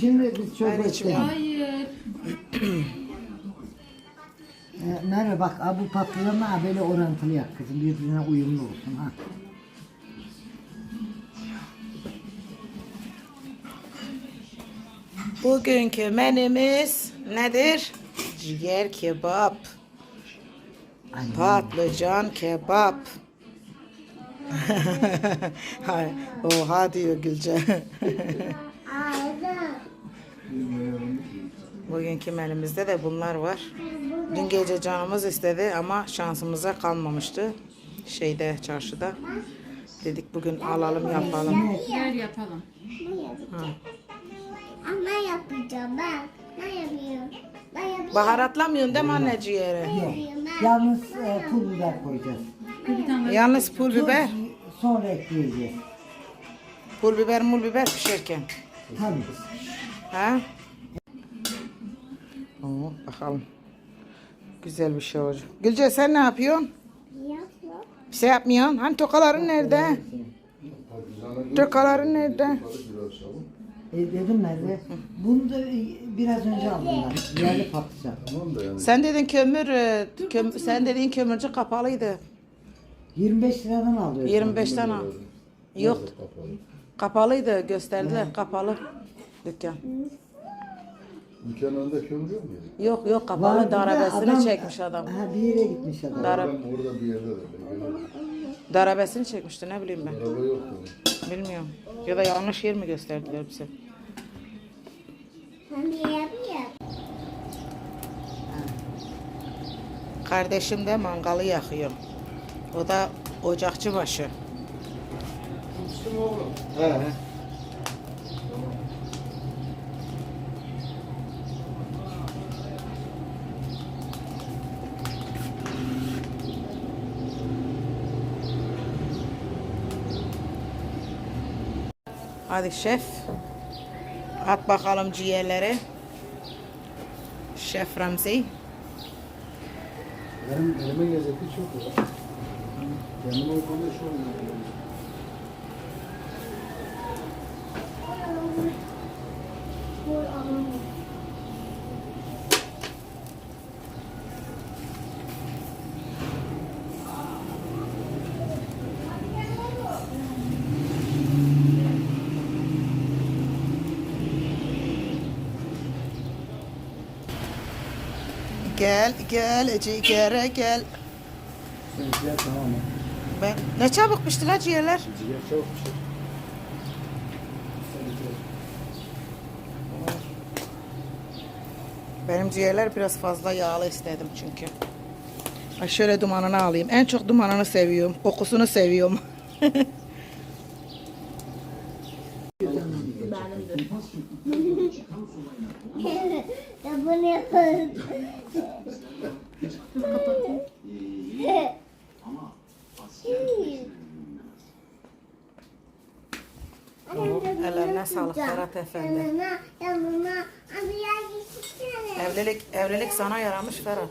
Şimdi biz Ben içelim. Hayır. Ee, Merve bak ha, bu patlıcanı ha, böyle orantılı yap kızım. Birbirine uyumlu olsun ha. Bugünkü menümüz nedir? Ciğer kebap. Aynen. Patlıcan kebap. Hay, Oha diyor Gülce. Bugünkü menümüzde de bunlar var. Dün gece canımız istedi ama şansımıza kalmamıştı. Şeyde çarşıda. Dedik bugün alalım yapalım. Gel yapalım. Ama yapacağım ben. Ne yapıyorum? Ben yapıyorum. Baharatlamıyorsun değil mi anne ciğeri? Yalnız e, pul biber koyacağız. Bir tane Yalnız pul biber. Sonra ekleyeceğiz. Pul biber mul biber pişerken. Tabii. Ha? Oo, bakalım. Güzel bir şey olacak. Gülce sen ne yapıyorsun? Yapıyorum. Bir şey yapmıyorsun. Hani tokaların nerede? Tokaların nerede? E, dedim Merve. Bunu da e, biraz önce aldılar. Yerli patlıcan. Sen dedin kömür, e, köm- sen dediğin kömürcü kapalıydı. 25 liradan alıyoruz. 25'ten al. Yok. Kapalıydı gösterdiler kapalı dükkan. Dükkanın önünde kömür yok muydu? Yok yok Vardı kapalı da darabesini adam- çekmiş adam. Ha, bir yere gitmiş adam. Dara- Ben orada bir yerde de ben. Darabesini çekmişti ne bileyim ben. Araba yok yani. Bilmiyorum. Ya da yanlış yer mi gösterdiler bize? Ben de yapıyorum. Kardeşim de mangalı yakıyor. O da ocakçı başı. He. Hadi şef. At bakalım ciğerleri. Şef Ramzi. Benim elime hiç yok ya. Kendime o konuda şu an Gel gel ciğere gel. Seninkiler tamam mı? Ben, ne çabuk pişti la ciğerler. Ciğer çabuk. Benim ciğerler biraz fazla yağlı istedim çünkü. Ay şöyle dumanını alayım. En çok dumanını seviyorum. Kokusunu seviyorum. Ya Ellerine sağlık Ferhat Efendi. Yanına, yanına. Abi ya gitsene. Evlilik evlilik sana yaramış Ferhat.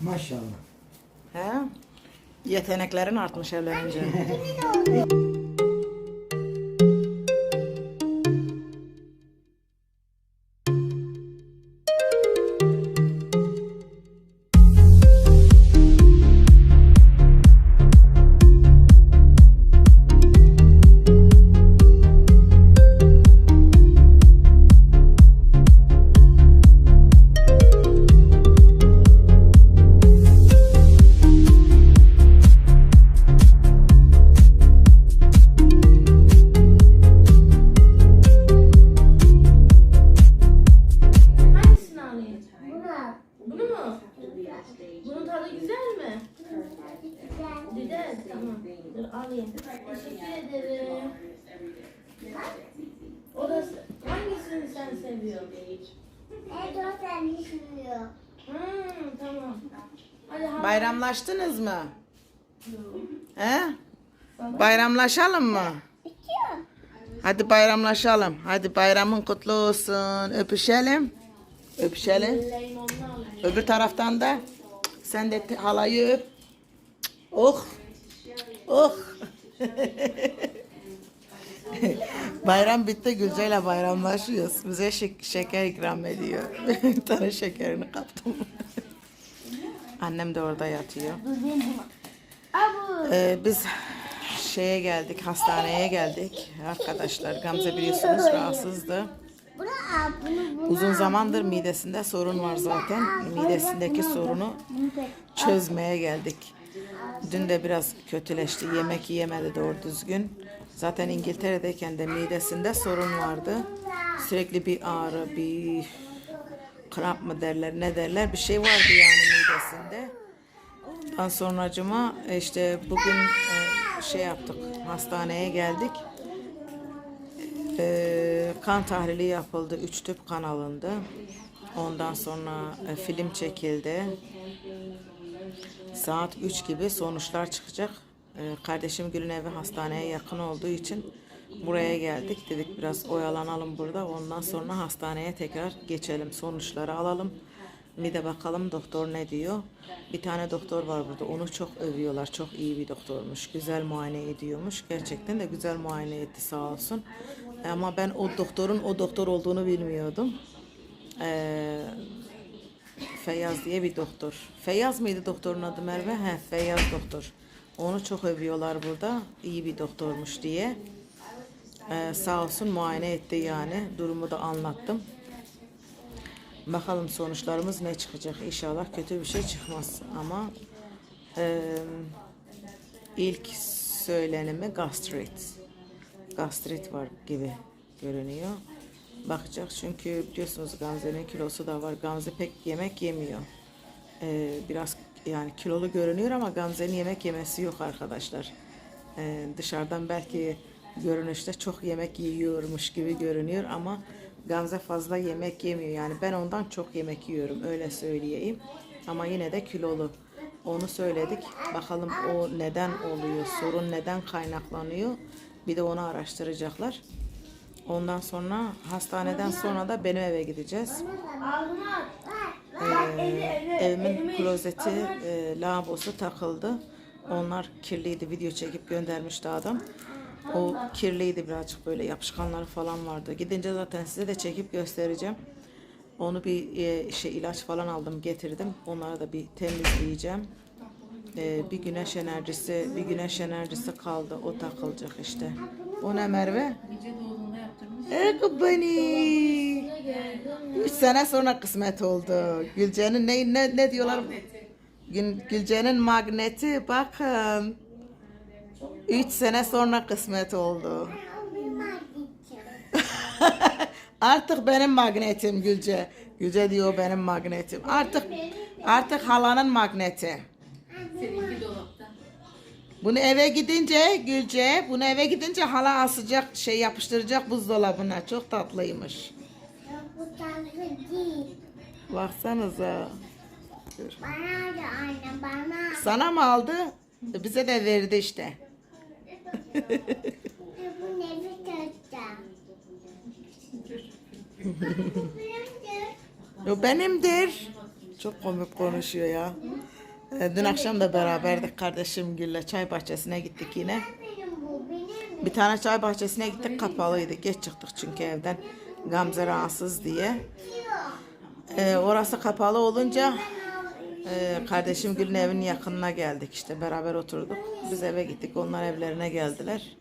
Maşallah. He? Yeteneklerin artmış evlenince. Teşekkür ederim. O da hangisini sen seviyorsun? O sen düşünüyor. Hmm, tamam. Hadi ha- Bayramlaştınız mı? He? Bayramlaşalım mı? Hadi bayramlaşalım. Hadi bayramın kutlu olsun. Öpüşelim. Öpüşelim. Öbür taraftan da sen de halayı öp. Oh. Oh. Bayram bitti Gülce'yle bayramlaşıyoruz. Bize şek- şeker ikram ediyor. Bir tane şekerini kaptım. Annem de orada yatıyor. Ee, biz şeye geldik, hastaneye geldik. Arkadaşlar Gamze biliyorsunuz rahatsızdı. Uzun zamandır midesinde sorun var zaten. Midesindeki sorunu çözmeye geldik. Dün de biraz kötüleşti. Yemek yiyemedi doğru düzgün. Zaten İngiltere'deyken de midesinde sorun vardı. Sürekli bir ağrı, bir kramp mı derler, ne derler bir şey vardı yani midesinde. Ondan sonracıma işte bugün e, şey yaptık, hastaneye geldik. E, kan tahlili yapıldı, üç tüp kan alındı. Ondan sonra e, film çekildi. Saat 3 gibi sonuçlar çıkacak. Ee, kardeşim Gül'ün evi hastaneye yakın olduğu için buraya geldik. Dedik biraz oyalanalım burada. Ondan sonra hastaneye tekrar geçelim. Sonuçları alalım. Bir de bakalım doktor ne diyor. Bir tane doktor var burada. Onu çok övüyorlar. Çok iyi bir doktormuş. Güzel muayene ediyormuş. Gerçekten de güzel muayene etti sağ olsun. Ama ben o doktorun o doktor olduğunu bilmiyordum. Ee, Feyyaz diye bir doktor. Feyyaz mıydı doktorun adı Merve? He, Feyyaz doktor. Onu çok övüyorlar burada. İyi bir doktormuş diye. Ee, sağ olsun muayene etti yani. Durumu da anlattım. Bakalım sonuçlarımız ne çıkacak. İnşallah kötü bir şey çıkmaz. Ama e, ilk söylenimi gastrit. Gastrit var gibi görünüyor. Bakacak çünkü biliyorsunuz Gamze'nin kilosu da var. Gamze pek yemek yemiyor. Ee, biraz yani kilolu görünüyor ama Gamze'nin yemek yemesi yok arkadaşlar. Ee, dışarıdan belki görünüşte çok yemek yiyormuş gibi görünüyor ama Gamze fazla yemek yemiyor. Yani ben ondan çok yemek yiyorum öyle söyleyeyim. Ama yine de kilolu. Onu söyledik. Bakalım o neden oluyor, sorun neden kaynaklanıyor. Bir de onu araştıracaklar. Ondan sonra hastaneden sonra da benim eve gideceğiz. Ee, evimin klozeti, e, lavabosu takıldı. Onlar kirliydi. Video çekip göndermişti adam. O kirliydi birazcık böyle yapışkanları falan vardı. Gidince zaten size de çekip göstereceğim. Onu bir e, şey ilaç falan aldım getirdim. Onları da bir temizleyeceğim. Ee, bir güneş enerjisi, bir güneş enerjisi kaldı. O takılacak işte. O ne Merve? Ego beni. Üç sene sonra kısmet oldu. Gülce'nin ne, ne, ne diyorlar? Gül, Gülce'nin magneti bakın. Üç sene sonra kısmet oldu. Artık benim magnetim Gülce. Gülce diyor benim magnetim. Artık artık halanın magneti. Bunu eve gidince Gülce, bunu eve gidince hala asacak, şey yapıştıracak buzdolabına. Çok tatlıymış. Bu tatlı değil. Baksanıza. Bana da anne bana. Sana mı aldı? E, Bize de verdi işte. Bu nefes tutacağım. O benimdir. Çok komik konuşuyor ya. E, Dün akşam da beraberdik kardeşim Gül'le çay bahçesine gittik yine. Bir tane çay bahçesine gittik kapalıydı. Geç çıktık çünkü evden. Gamze rahatsız diye. E, orası kapalı olunca e, kardeşim Gül'ün evinin yakınına geldik işte. Beraber oturduk. Biz eve gittik. Onlar evlerine geldiler.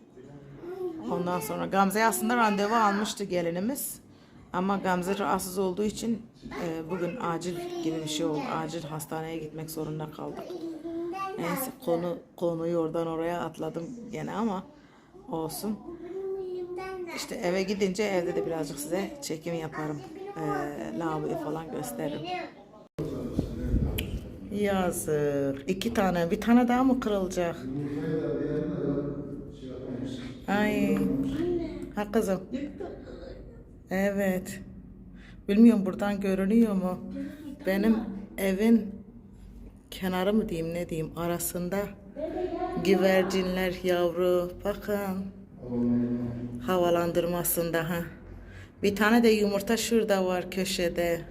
Ondan sonra Gamze'ye aslında randevu almıştı gelinimiz. Ama Gamze rahatsız olduğu için e, bugün acil gibi bir şey oldu. Acil hastaneye gitmek zorunda kaldık. Neyse konu konuyu oradan oraya atladım gene ama olsun. İşte eve gidince evde de birazcık size çekim yaparım. E, lavaboyu falan gösteririm. Yazık. İki tane. Bir tane daha mı kırılacak? Ay. Ha kızım. Evet. Bilmiyorum buradan görünüyor mu? Benim evin kenarı mı diyeyim ne diyeyim arasında güvercinler yavru bakın havalandırmasında ha. Bir tane de yumurta şurada var köşede.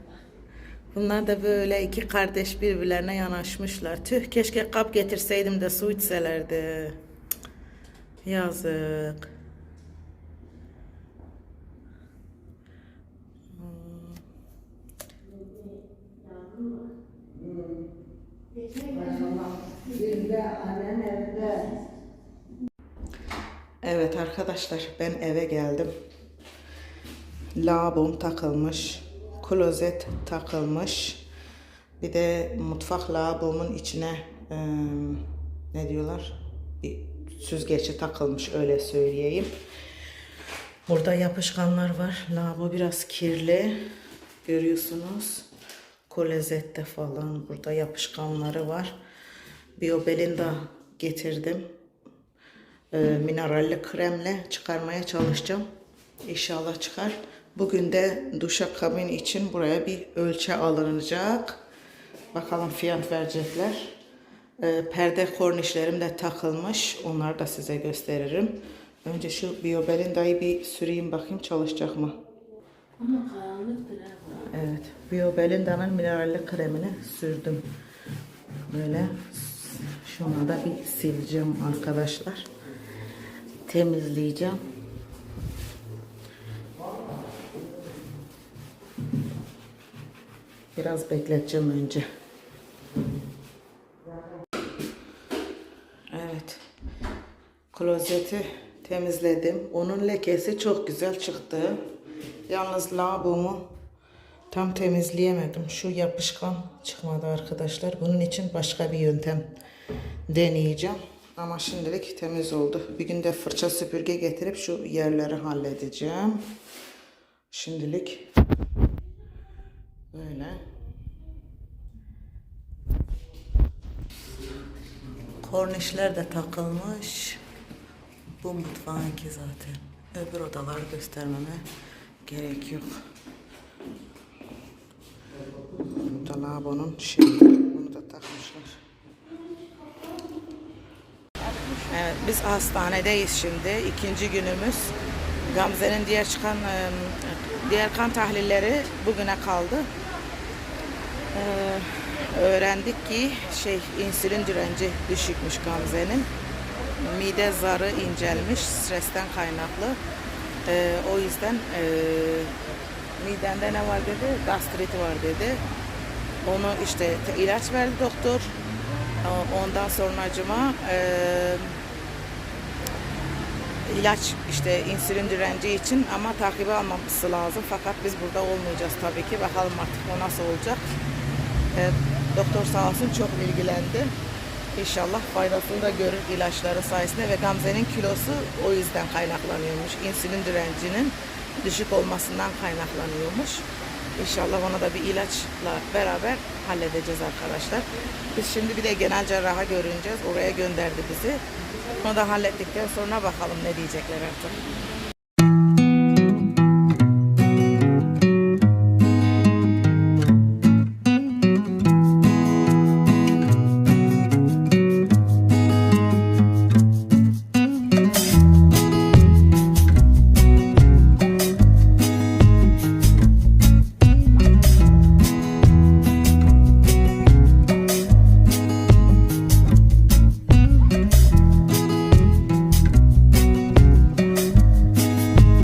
Bunlar da böyle iki kardeş birbirlerine yanaşmışlar. Tüh keşke kap getirseydim de su içselerdi. Yazık. Evet arkadaşlar ben eve geldim. Labum takılmış. Klozet takılmış. Bir de mutfak labumun içine e, ne diyorlar? Bir süzgeci takılmış öyle söyleyeyim. Burada yapışkanlar var. Lavabo biraz kirli. Görüyorsunuz. Klozette falan burada yapışkanları var. Biobelinda getirdim. Ee, mineralli kremle çıkarmaya çalışacağım. İnşallah çıkar. Bugün de duşa kabin için buraya bir ölçü alınacak. Bakalım fiyat verecekler. Ee, perde kornişlerim de takılmış. Onları da size gösteririm. Önce şu Biobelinda'yı bir süreyim bakayım çalışacak mı? Ama karanlıktır ha. Biobelinda'nın mineralli kremini sürdüm. Böyle şunu da bir sileceğim arkadaşlar. Temizleyeceğim. Biraz bekleteceğim önce. Evet. Klozeti temizledim. Onun lekesi çok güzel çıktı. Yalnız lavabomu tam temizleyemedim. Şu yapışkan çıkmadı arkadaşlar. Bunun için başka bir yöntem deneyeceğim. Ama şimdilik temiz oldu. Bir gün de fırça süpürge getirip şu yerleri halledeceğim. Şimdilik böyle. Kornişler de takılmış. Bu mutfağınki zaten. Öbür odaları göstermeme gerek yok. Bu da şeyi. Bunu da takmışlar. Evet, biz hastanedeyiz şimdi. İkinci günümüz. Gamze'nin diğer çıkan e, diğer kan tahlilleri bugüne kaldı. Ee, öğrendik ki şey insülin direnci düşükmüş Gamze'nin. Mide zarı incelmiş stresten kaynaklı. Ee, o yüzden e, midende ne var dedi? Gastrit var dedi. Onu işte te- ilaç verdi doktor. O- Ondan sonra acıma ilaç işte insülin direnci için ama takibi almaması lazım. Fakat biz burada olmayacağız tabii ki. Bakalım artık o nasıl olacak. Ee, doktor sağ olsun çok ilgilendi. İnşallah faydasını da görür ilaçları sayesinde ve Gamze'nin kilosu o yüzden kaynaklanıyormuş. İnsülin direncinin düşük olmasından kaynaklanıyormuş. İnşallah ona da bir ilaçla beraber halledeceğiz arkadaşlar. Biz şimdi bir de genel cerraha görüneceğiz. Oraya gönderdi bizi. Onu da hallettikten sonra bakalım ne diyecekler artık.